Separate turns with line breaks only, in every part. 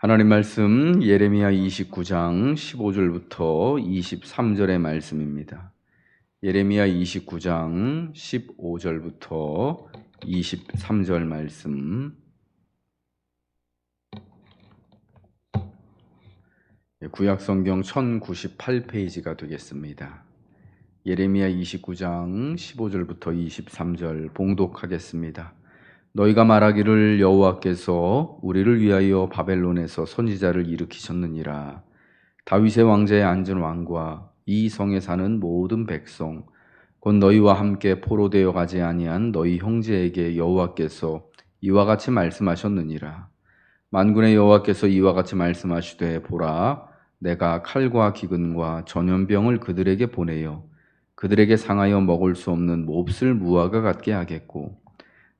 하나님 말씀 예레미야 29장 15절부터 23절의 말씀입니다. 예레미야 29장 15절부터 23절 말씀. 구약 성경 1098페이지가 되겠습니다. 예레미야 29장 15절부터 23절 봉독하겠습니다. 너희가 말하기를 여호와께서 우리를 위하여 바벨론에서 선지자를 일으키셨느니라. 다윗의 왕자에 앉은 왕과 이 성에 사는 모든 백성 곧 너희와 함께 포로되어 가지 아니한 너희 형제에게 여호와께서 이와 같이 말씀하셨느니라. 만군의 여호와께서 이와 같이 말씀하시되 보라 내가 칼과 기근과 전염병을 그들에게 보내어 그들에게 상하여 먹을 수 없는 몹쓸 무화과 같게 하겠고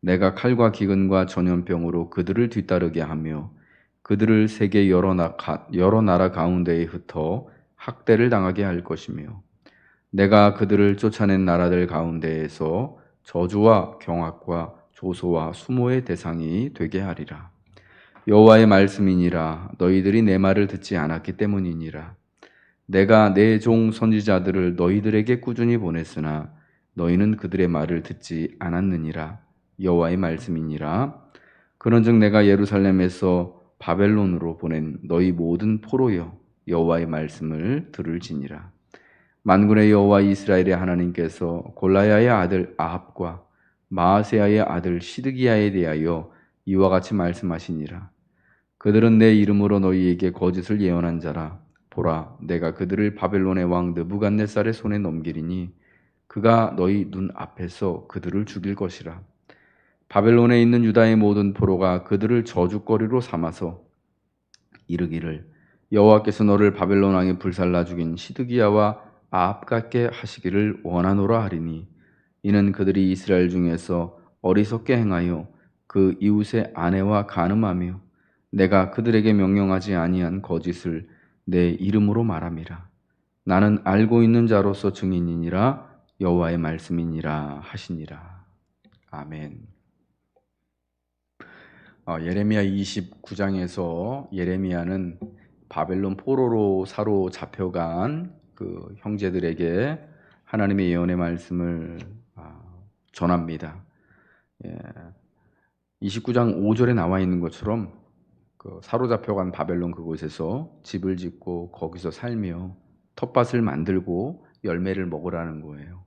내가 칼과 기근과 전염병으로 그들을 뒤따르게 하며 그들을 세계 여러, 나, 여러 나라 가운데에 흩어 학대를 당하게 할 것이며 내가 그들을 쫓아낸 나라들 가운데에서 저주와 경악과 조소와 수모의 대상이 되게 하리라. 여호와의 말씀이니라 너희들이 내 말을 듣지 않았기 때문이니라. 내가 내 종 선지자들을 너희들에게 꾸준히 보냈으나 너희는 그들의 말을 듣지 않았느니라. 여호와의 말씀이니라. 그런즉 내가 예루살렘에서 바벨론으로 보낸 너희 모든 포로여 여호와의 말씀을 들을지니라. 만군의 여호와 이스라엘의 하나님께서 골라야의 아들 아합과 마아세야의 아들 시드기야에 대하여 이와 같이 말씀하시니라. 그들은 내 이름으로 너희에게 거짓을 예언한 자라. 보라, 내가 그들을 바벨론의 왕 느부갓네살의 손에 넘기리니 그가 너희 눈 앞에서 그들을 죽일 것이라. 바벨론에 있는 유다의 모든 포로가 그들을 저주거리로 삼아서 이르기를 여호와께서 너를 바벨론 왕에 불살라 죽인 시드기야와 아합 같게 하시기를 원하노라 하리니 이는 그들이 이스라엘 중에서 어리석게 행하여 그 이웃의 아내와 간음하며 내가 그들에게 명령하지 아니한 거짓을 내 이름으로 말함이라. 나는 알고 있는 자로서 증인이니라. 여호와의 말씀이니라 하시니라. 아멘. 어, 예레미야 29장에서 예레미야는 바벨론 포로로 사로 잡혀간 그 형제들에게 하나님의 예언의 말씀을 아, 전합니다. 예, 29장 5절에 나와 있는 것처럼 그 사로잡혀간 바벨론 그곳에서 집을 짓고 거기서 살며 텃밭을 만들고 열매를 먹으라는 거예요.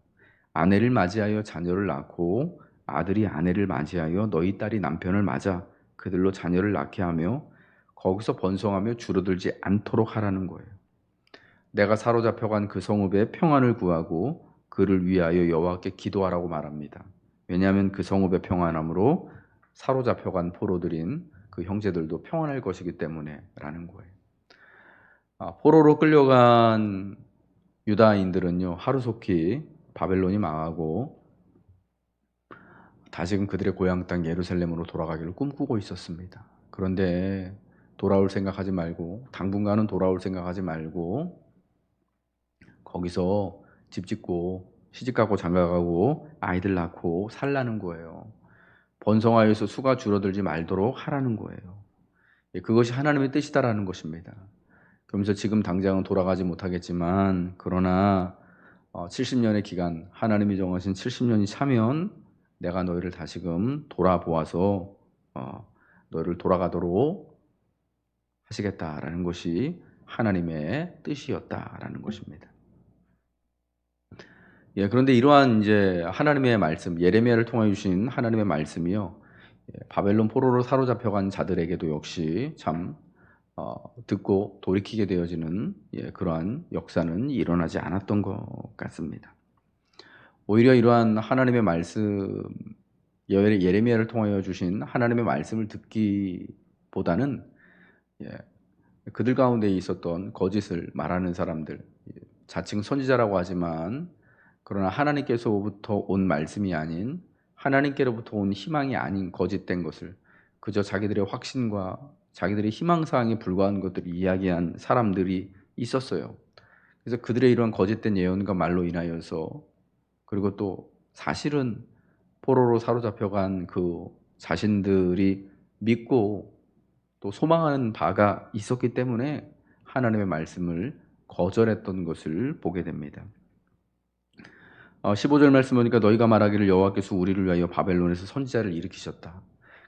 아내를 맞이하여 자녀를 낳고 아들이 아내를 맞이하여 너희 딸이 남편을 맞아 그들로 자녀를 낳게 하며 거기서 번성하며 줄어들지 않도록 하라는 거예요. 내가 사로잡혀간 그 성읍에 평안을 구하고 그를 위하여 여호와께 기도하라고 말합니다. 왜냐하면 그 성읍의 평안함으로 사로잡혀간 포로들인 그 형제들도 평안할 것이기 때문에라는 거예요. 아, 포로로 끌려간 유다인들은요 하루속히 바벨론이 망하고 다시금 그들의 고향 땅 예루살렘으로 돌아가기를 꿈꾸고 있었습니다. 그런데 돌아올 생각하지 말고 당분간은 돌아올 생각하지 말고 거기서 집 짓고 시집 가고 장가 가고 아이들 낳고 살라는 거예요. 번성하여서 수가 줄어들지 말도록 하라는 거예요. 예, 그것이 하나님의 뜻이다라는 것입니다. 그러면서 지금 당장은 돌아가지 못하겠지만 그러나 70년의 어, 기간 하나님이 정하신 70년이 차면 내가 너희를 다시금 돌아보아서 어, 너희를 돌아가도록 하시겠다라는 것이 하나님의 뜻이었다라는 것입니다. 예, 그런데 이러한 이제 하나님의 말씀, 예레미야를 통해 주신 하나님의 말씀이요, 예, 바벨론 포로로 사로잡혀간 자들에게도 역시 참 어, 듣고 돌이키게 되어지는 예, 그러한 역사는 일어나지 않았던 것 같습니다. 오히려 이러한 하나님의 말씀 예레미야를 통하여 주신 하나님의 말씀을 듣기보다는 예, 그들 가운데 있었던 거짓을 말하는 사람들 자칭 선지자라고 하지만 그러나 하나님께서부터 온 말씀이 아닌 하나님께로부터 온 희망이 아닌 거짓된 것을 그저 자기들의 확신과 자기들의 희망사항에 불과한 것들을 이야기한 사람들이 있었어요. 그래서 그들의 이러한 거짓된 예언과 말로 인하여서 그리고 또 사실은 포로로 사로잡혀간 그 자신들이 믿고 또 소망하는 바가 있었기 때문에 하나님의 말씀을 거절했던 것을 보게 됩니다. 어, 15절 말씀 보니까 너희가 말하기를 여호와께서 우리를 위하여 바벨론에서 선지자를 일으키셨다.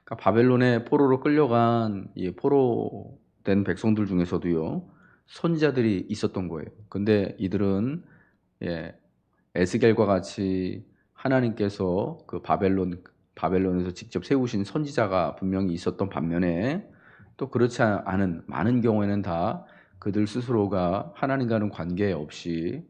그러니까 바벨론에 포로로 끌려간 이 포로된 백성들 중에서도요 선지자들이 있었던 거예요. 근데 이들은 예, 에스겔과 같이 하나님께서 그 바벨론 바벨론에서 직접 세우신 선지자가 분명히 있었던 반면에 또 그렇지 않은 많은 경우에는 다 그들 스스로가 하나님과는 관계 없이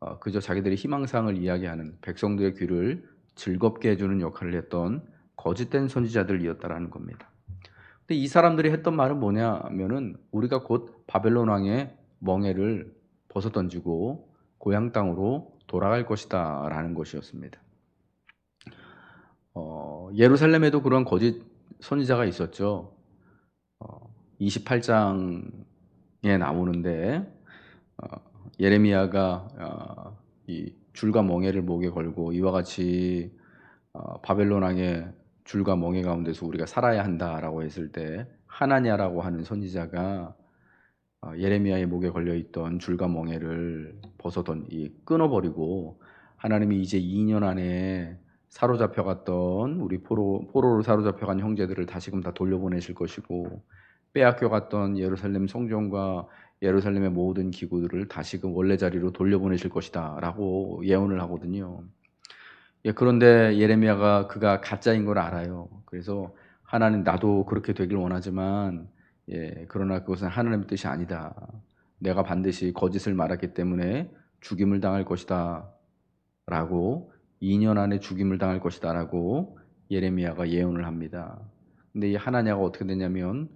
어, 그저 자기들의 희망상을 이야기하는 백성들의 귀를 즐겁게 해주는 역할을 했던 거짓된 선지자들이었다라는 겁니다. 근데 이 사람들이 했던 말은 뭐냐면은 우리가 곧 바벨론 왕의 멍에를 벗어 던지고 고향 땅으로 돌아갈 것이다 라는 것이었습니다. 어, 예루살렘에도 그런 거짓 선지자가 있었죠. 어, 28장에 나오는데 어, 예레미야가 어, 이 줄과 멍에를 목에 걸고 이와 같이 어, 바벨론 왕의 줄과 멍에 가운데서 우리가 살아야 한다라고 했을 때 하나냐라고 하는 선지자가 어, 예레미야의 목에 걸려 있던 줄과 멍에를 벗어던 이 끊어버리고 하나님이 이제 2년 안에 사로잡혀 갔던 우리 포로 포로로 사로잡혀 간 형제들을 다시금 다 돌려보내실 것이고 빼앗겨 갔던 예루살렘 성전과 예루살렘의 모든 기구들을 다시금 원래 자리로 돌려보내실 것이다라고 예언을 하거든요. 예, 그런데 예레미야가 그가 가짜인 걸 알아요. 그래서 하나님 나도 그렇게 되길 원하지만 예, 그러나 그것은 하나님의 뜻이 아니다. 내가 반드시 거짓을 말했기 때문에 죽임을 당할 것이다. 라고 2년 안에 죽임을 당할 것이다. 라고 예레미야가 예언을 합니다. 근데 이 하나냐가 어떻게 되냐면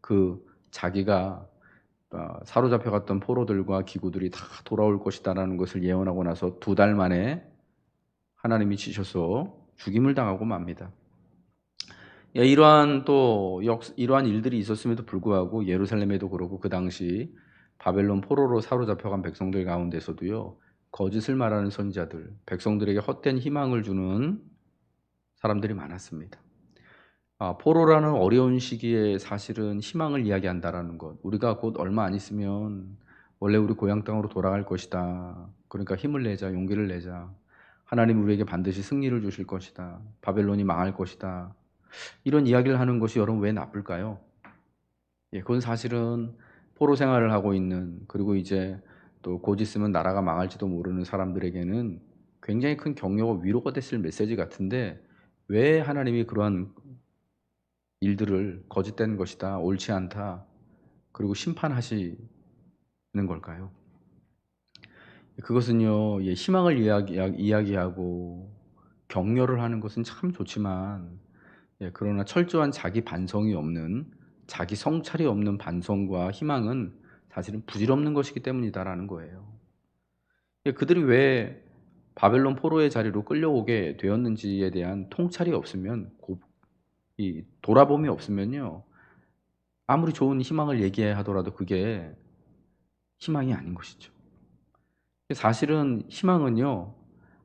그 자기가 어, 사로잡혀 갔던 포로들과 기구들이 다 돌아올 것이다라는 것을 예언하고 나서 두 달 만에 하나님이 치셔서 죽임을 당하고 맙니다. 예, 이러한 또 역, 이러한 일들이 있었음에도 불구하고 예루살렘에도 그렇고 그 당시 바벨론 포로로 사로잡혀간 백성들 가운데서도요 거짓을 말하는 선지자들, 백성들에게 헛된 희망을 주는 사람들이 많았습니다. 아, 포로라는 어려운 시기에 사실은 희망을 이야기한다라는 것. 우리가 곧 얼마 안 있으면 원래 우리 고향 땅으로 돌아갈 것이다. 그러니까 힘을 내자, 용기를 내자. 하나님 우리에게 반드시 승리를 주실 것이다. 바벨론이 망할 것이다. 이런 이야기를 하는 것이 여러분 왜 나쁠까요? 예, 그건 사실은 포로 생활을 하고 있는 그리고 이제 또 곧 있으면 나라가 망할지도 모르는 사람들에게는 굉장히 큰 격려와 위로가 됐을 메시지 같은데 왜 하나님이 그러한 일들을 거짓된 것이다, 옳지 않다, 그리고 심판하시는 걸까요? 그것은요, 예, 희망을 이야기, 이야기하고 격려를 하는 것은 참 좋지만, 예, 그러나 철저한 자기 반성이 없는, 자기 성찰이 없는 반성과 희망은 사실은 부질없는 것이기 때문이다라는 거예요. 예, 그들이 왜 바벨론 포로의 자리로 끌려오게 되었는지에 대한 통찰이 없으면 이 돌아봄이 없으면요. 아무리 좋은 희망을 얘기하더라도 그게 희망이 아닌 것이죠. 사실은 희망은요.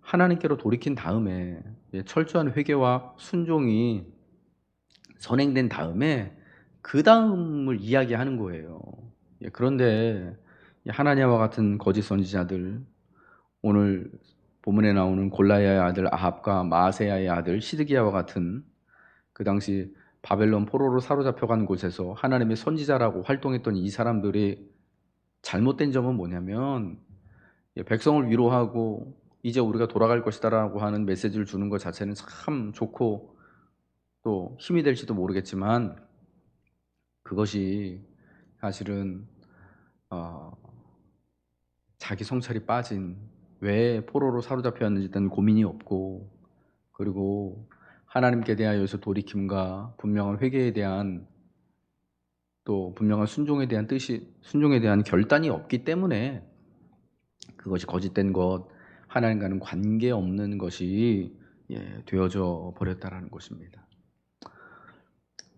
하나님께로 돌이킨 다음에 예, 철저한 회개와 순종이 선행된 다음에 그 다음을 이야기하는 거예요. 예, 그런데 하나냐와 같은 거짓 선지자들 오늘 본문에 나오는 골라야의 아들 아합과 마세야의 아들 시드기야와 같은 그 당시 바벨론 포로로 사로잡혀간 곳에서 하나님의 선지자라고 활동했던 이 사람들이 잘못된 점은 뭐냐면 예, 백성을 위로하고 이제 우리가 돌아갈 것이다라고 하는 메시지를 주는 것 자체는 참 좋고 또 힘이 될지도 모르겠지만 그것이 사실은 어, 자기 성찰이 빠진 왜 포로로 사로잡혔는지 든 고민이 없고 그리고 하나님께 대하여서 돌이킴과 분명한 회개에 대한 또 분명한 순종에 대한 뜻이 순종에 대한 결단이 없기 때문에 그것이 거짓된 것 하나님과는 관계 없는 것이 예, 되어져 버렸다라는 것입니다.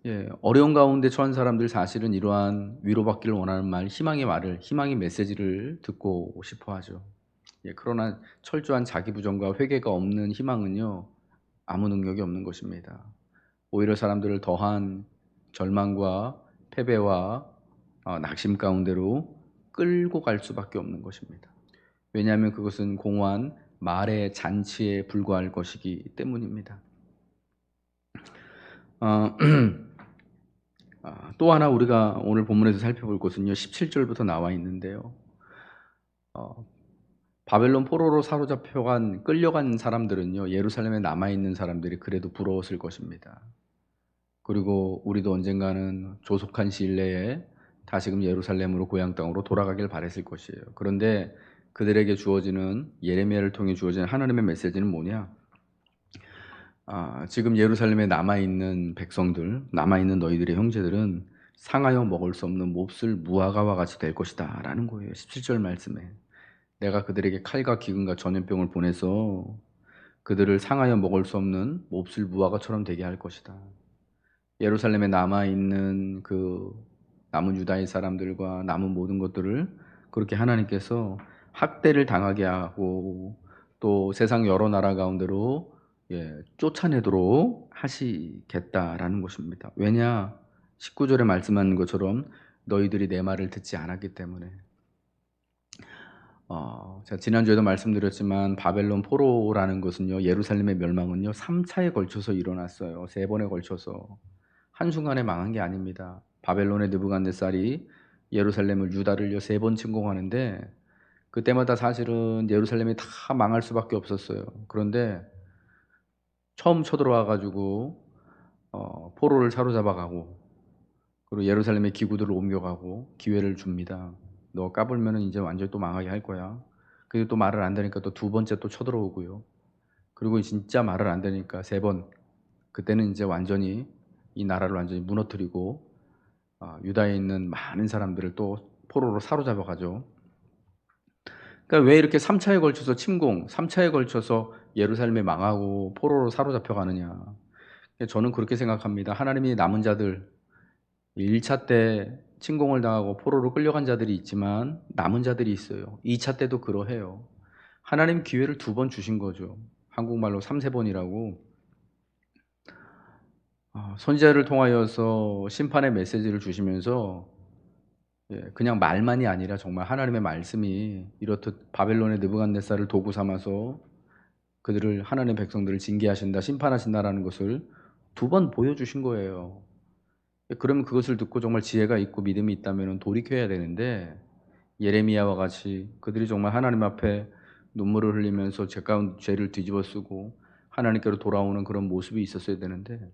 예, 어려운 가운데 처한 사람들 사실은 이러한 위로받기를 원하는 말, 희망의 말을, 희망의 메시지를 듣고 싶어 하죠. 예, 그러나 철저한 자기 부정과 회개가 없는 희망은요, 아무 능력이 없는 것입니다. 오히려 사람들을 더한 절망과 패배와 어, 낙심 가운데로 끌고 갈 수밖에 없는 것입니다. 왜냐하면 그것은 공허한 말의 잔치에 불과할 것이기 때문입니다. 어, 아, 또 하나 우리가 오늘 본문에서 살펴볼 것은요. 17절부터 나와 있는데요. 어, 바벨론 포로로 사로잡혀간 끌려간 사람들은요. 예루살렘에 남아 있는 사람들이 그래도 부러웠을 것입니다. 그리고 우리도 언젠가는 조속한 시일 내에 다시금 예루살렘으로 고향 땅으로 돌아가길 바랬을 것이에요. 그런데 그들에게 주어지는 예레미야를 통해 주어지는 하나님의 메시지는 뭐냐? 아, 지금 예루살렘에 남아 있는 백성들, 남아 있는 너희들의 형제들은 상하여 먹을 수 없는 몹쓸 무화과와 같이 될 것이다 라는 거예요. 17절 말씀에 내가 그들에게 칼과 기근과 전염병을 보내서 그들을 상하여 먹을 수 없는 몹쓸 무화과처럼 되게 할 것이다. 예루살렘에 남아 있는 그 남은 유다의 사람들과 남은 모든 것들을 그렇게 하나님께서 학대를 당하게 하고 또 세상 여러 나라 가운데로 예, 쫓아내도록 하시겠다라는 것입니다. 왜냐? 19절에 말씀한 것처럼 너희들이 내 말을 듣지 않았기 때문에 어, 제가 지난주에도 말씀드렸지만 바벨론 포로라는 것은요. 예루살렘의 멸망은요. 3차에 걸쳐서 일어났어요. 세 번에 걸쳐서 한순간에 망한 게 아닙니다. 바벨론의 느부갓네살이 예루살렘을 유다를요 세 번 침공하는데 그때마다 사실은 예루살렘이 다 망할 수밖에 없었어요. 그런데 처음 쳐들어와 가지고 어, 포로를 사로잡아 가고 그리고 예루살렘의 기구들을 옮겨가고 기회를 줍니다. 너 까불면은 이제 완전히 또 망하게 할 거야. 그리고 또 말을 안 되니까 또 두 번째 또 쳐들어오고요. 그리고 진짜 말을 안 되니까 세 번. 그때는 이제 완전히 이 나라를 완전히 무너뜨리고 어, 유다에 있는 많은 사람들을 또 포로로 사로잡아 가죠. 그러니까 왜 이렇게 3차에 걸쳐서 침공, 3차에 걸쳐서 예루살렘에 망하고 포로로 사로잡혀 가느냐. 저는 그렇게 생각합니다. 하나님이 남은 자들 1차 때 침공을 당하고 포로로 끌려간 자들이 있지만 남은 자들이 있어요. 2차 때도 그러해요. 하나님 기회를 두 번 주신 거죠. 한국말로 3, 세 번이라고. 아, 선지자를 통하여서 심판의 메시지를 주시면서 예, 그냥 말만이 아니라 정말 하나님의 말씀이 이렇듯 바벨론의 느부갓네살을 도구 삼아서 그들을 하나님의 백성들을 징계하신다, 심판하신다라는 것을 두 번 보여주신 거예요. 그러면 그것을 듣고 정말 지혜가 있고 믿음이 있다면 돌이켜야 되는데 예레미야와 같이 그들이 정말 하나님 앞에 눈물을 흘리면서 죄 가운 죄를 뒤집어 쓰고 하나님께로 돌아오는 그런 모습이 있었어야 되는데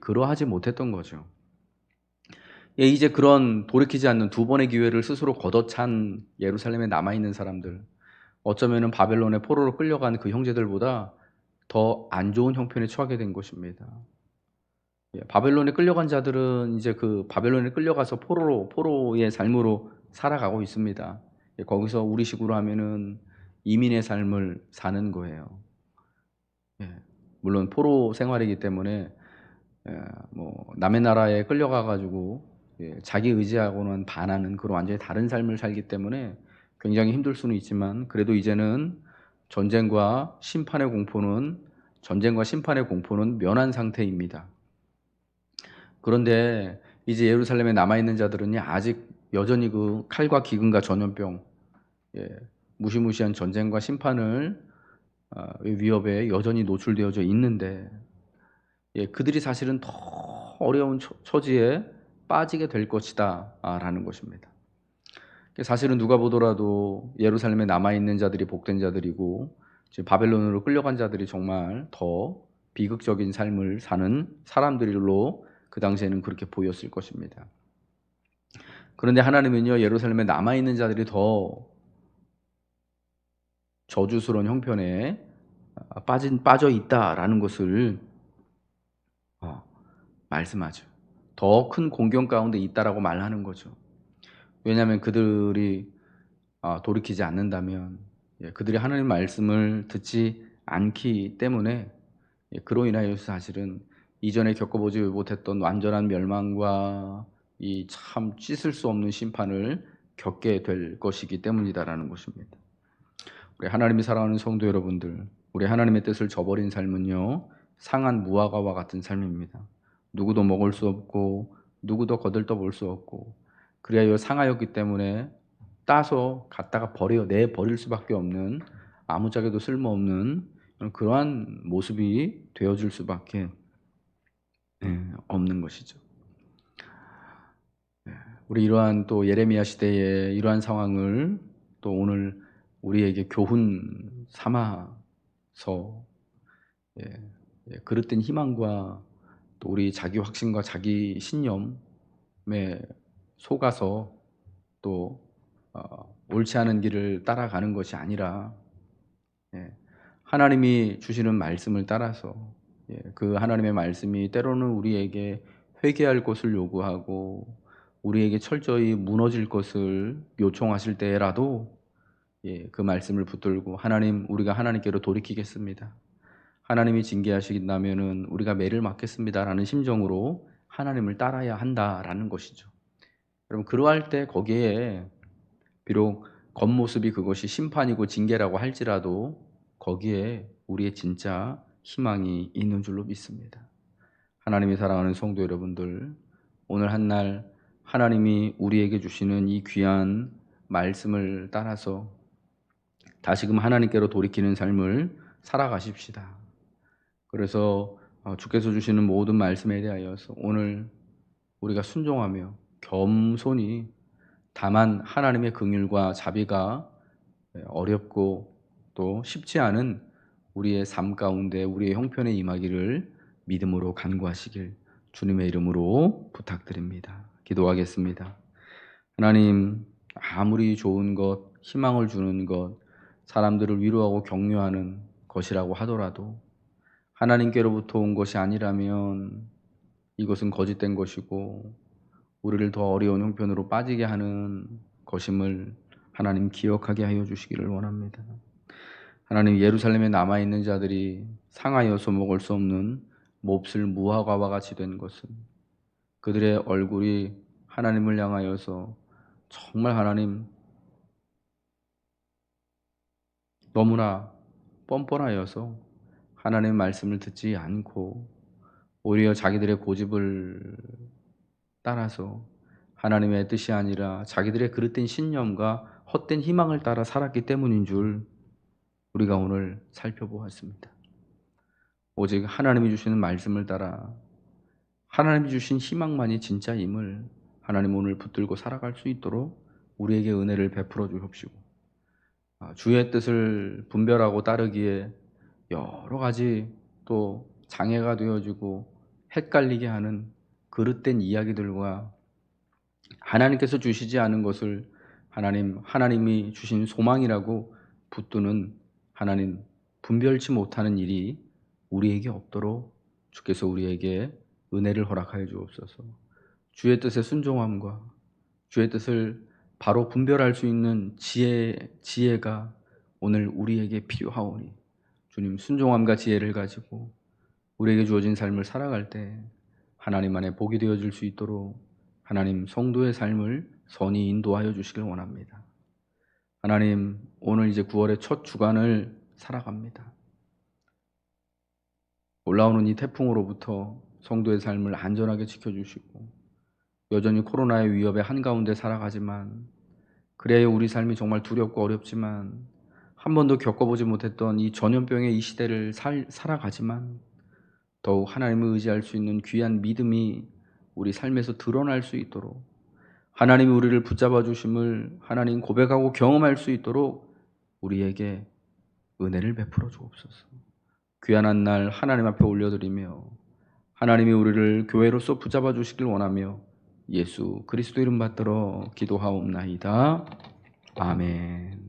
그러하지 못했던 거죠. 예, 이제 그런 돌이키지 않는 두 번의 기회를 스스로 걷어찬 예루살렘에 남아 있는 사람들, 어쩌면은 바벨론의 포로로 끌려간 그 형제들보다 더 안 좋은 형편에 처하게 된 것입니다. 예, 바벨론에 끌려간 자들은 이제 그 바벨론에 끌려가서 포로로 포로의 삶으로 살아가고 있습니다. 예, 거기서 우리식으로 하면은 이민의 삶을 사는 거예요. 예, 물론 포로 생활이기 때문에 예, 뭐 남의 나라에 끌려가 가지고 예, 자기 의지하고는 반하는 그런 완전히 다른 삶을 살기 때문에 굉장히 힘들 수는 있지만 그래도 이제는 전쟁과 심판의 공포는 전쟁과 심판의 공포는 면한 상태입니다. 그런데 이제 예루살렘에 남아 있는 자들은 아직 여전히 그 칼과 기근과 전염병, 예, 무시무시한 전쟁과 심판을 어, 위협에 여전히 노출되어져 있는데 예, 그들이 사실은 더 어려운 처지에 빠지게 될 것이다 라는 것입니다. 사실은 누가 보더라도 예루살렘에 남아 있는 자들이 복된 자들이고 바벨론으로 끌려간 자들이 정말 더 비극적인 삶을 사는 사람들로 그 당시에는 그렇게 보였을 것입니다. 그런데 하나님은요 예루살렘에 남아 있는 자들이 더 저주스러운 형편에 빠진 빠져 있다라는 것을 어, 말씀하죠. 더 큰 공경 가운데 있다라고 말하는 거죠. 왜냐하면 그들이 아, 돌이키지 않는다면 예, 그들이 하나님 말씀을 듣지 않기 때문에 예, 그로 인하여 사실은 이전에 겪어보지 못했던 완전한 멸망과 이 참 씻을 수 없는 심판을 겪게 될 것이기 때문이다라는 것입니다. 우리 하나님이 사랑하는 성도 여러분들, 우리 하나님의 뜻을 저버린 삶은요 상한 무화과와 같은 삶입니다. 누구도 먹을 수 없고 누구도 거들떠 볼 수 없고 그리하여 상하였기 때문에 따서 갖다가 버려 내 버릴 수밖에 없는 아무짝에도 쓸모없는 그러한 모습이 되어줄 수밖에 예, 없는 것이죠. 예, 우리 이러한 또 예레미야 시대의 이러한 상황을 또 오늘 우리에게 교훈 삼아서 예, 예, 그릇된 희망과 또 우리 자기 확신과 자기 신념에 속아서 또 어, 옳지 않은 길을 따라가는 것이 아니라 예, 하나님이 주시는 말씀을 따라서 예, 그 하나님의 말씀이 때로는 우리에게 회개할 것을 요구하고 우리에게 철저히 무너질 것을 요청하실 때라도 예, 그 말씀을 붙들고 하나님 우리가 하나님께로 돌이키겠습니다. 하나님이 징계하시긴다면은 우리가 매를 맞겠습니다라는 심정으로 하나님을 따라야 한다라는 것이죠. 여러분 그러할 때 거기에 비록 겉모습이 그것이 심판이고 징계라고 할지라도 거기에 우리의 진짜 희망이 있는 줄로 믿습니다. 하나님이 사랑하는 성도 여러분들, 오늘 한날 하나님이 우리에게 주시는 이 귀한 말씀을 따라서 다시금 하나님께로 돌이키는 삶을 살아가십시다. 그래서 어, 주께서 주시는 모든 말씀에 대하여서 오늘 우리가 순종하며 겸손히 다만 하나님의 긍휼과 자비가 어렵고 또 쉽지 않은 우리의 삶 가운데 우리의 형편에 임하기를 믿음으로 간구하시길 주님의 이름으로 부탁드립니다. 기도하겠습니다. 하나님, 아무리 좋은 것, 희망을 주는 것, 사람들을 위로하고 격려하는 것이라고 하더라도 하나님께로부터 온 것이 아니라면 이것은 거짓된 것이고 우리를 더 어려운 형편으로 빠지게 하는 것임을 하나님 기억하게 하여 주시기를 원합니다. 하나님 예루살렘에 남아 있는 자들이 상하여서 먹을 수 없는 몹쓸 무화과와 같이 된 것은 그들의 얼굴이 하나님을 향하여서 정말 하나님 너무나 뻔뻔하여서 하나님의 말씀을 듣지 않고 오히려 자기들의 고집을 따라서 하나님의 뜻이 아니라 자기들의 그릇된 신념과 헛된 희망을 따라 살았기 때문인 줄 우리가 오늘 살펴보았습니다. 오직 하나님이 주시는 말씀을 따라 하나님이 주신 희망만이 진짜임을 하나님 오늘 붙들고 살아갈 수 있도록 우리에게 은혜를 베풀어 주옵시고 아, 주의 뜻을 분별하고 따르기에 여러 가지 또 장애가 되어지고 헷갈리게 하는 그릇된 이야기들과 하나님께서 주시지 않은 것을 하나님 하나님이 주신 소망이라고 붙드는 하나님 분별치 못하는 일이 우리에게 없도록 주께서 우리에게 은혜를 허락하여 주옵소서. 주의 뜻에 순종함과 주의 뜻을 바로 분별할 수 있는 지혜 지혜가 오늘 우리에게 필요하오니 주님 순종함과 지혜를 가지고 우리에게 주어진 삶을 살아갈 때 하나님 안에 복이 되어질 수 있도록 하나님 성도의 삶을 선히 인도하여 주시길 원합니다. 하나님 오늘 이제 9월의 첫 주간을 살아갑니다. 올라오는 이 태풍으로부터 성도의 삶을 안전하게 지켜주시고 여전히 코로나의 위협의 한가운데 살아가지만 그래야 우리 삶이 정말 두렵고 어렵지만 한 번도 겪어보지 못했던 이 전염병의 이 시대를 살, 살아가지만 더욱 하나님을 의지할 수 있는 귀한 믿음이 우리 삶에서 드러날 수 있도록 하나님이 우리를 붙잡아 주심을 하나님 고백하고 경험할 수 있도록 우리에게 은혜를 베풀어 주옵소서. 귀한 한날 하나님 앞에 올려드리며 하나님이 우리를 교회로서 붙잡아 주시길 원하며 예수 그리스도 이름 받들어 기도하옵나이다. 아멘.